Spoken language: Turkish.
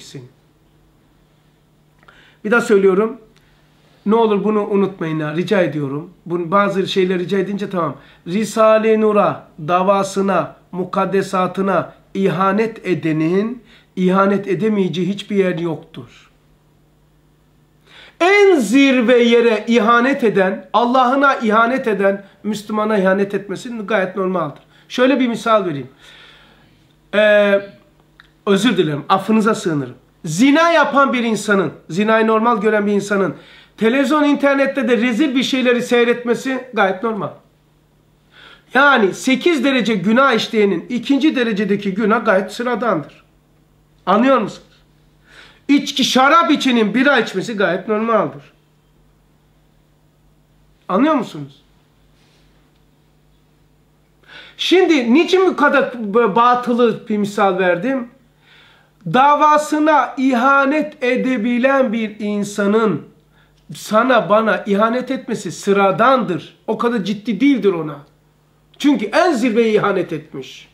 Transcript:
seni. Bir daha söylüyorum. Ne olur bunu unutmayın ha, rica ediyorum. Bunu bazı şeyler rica edince tamam. Risale-i Nur'a, davasına, mukaddesatına ihanet edenin ihanet edemeyeceği hiçbir yer yoktur. En zirve yere ihanet eden, Allah'ına ihanet eden, Müslümana ihanet etmesi gayet normaldir. Şöyle bir misal vereyim. Ee, özür dilerim, affınıza sığınırım. Zina yapan bir insanın, zinayı normal gören bir insanın, televizyon, internette de rezil bir şeyleri seyretmesi gayet normal. Yani 8 derece günah işleyenin ikinci derecedeki günah gayet sıradandır. Anlıyor musunuz? İçki, şarap içinin bira içmesi gayet normaldir. Anlıyor musunuz? Şimdi niçin bu kadar batılı bir misal verdim? Davasına ihanet edebilen bir insanın sana bana ihanet etmesi sıradandır. O kadar ciddi değildir ona. Çünkü en zirveye ihanet etmiş.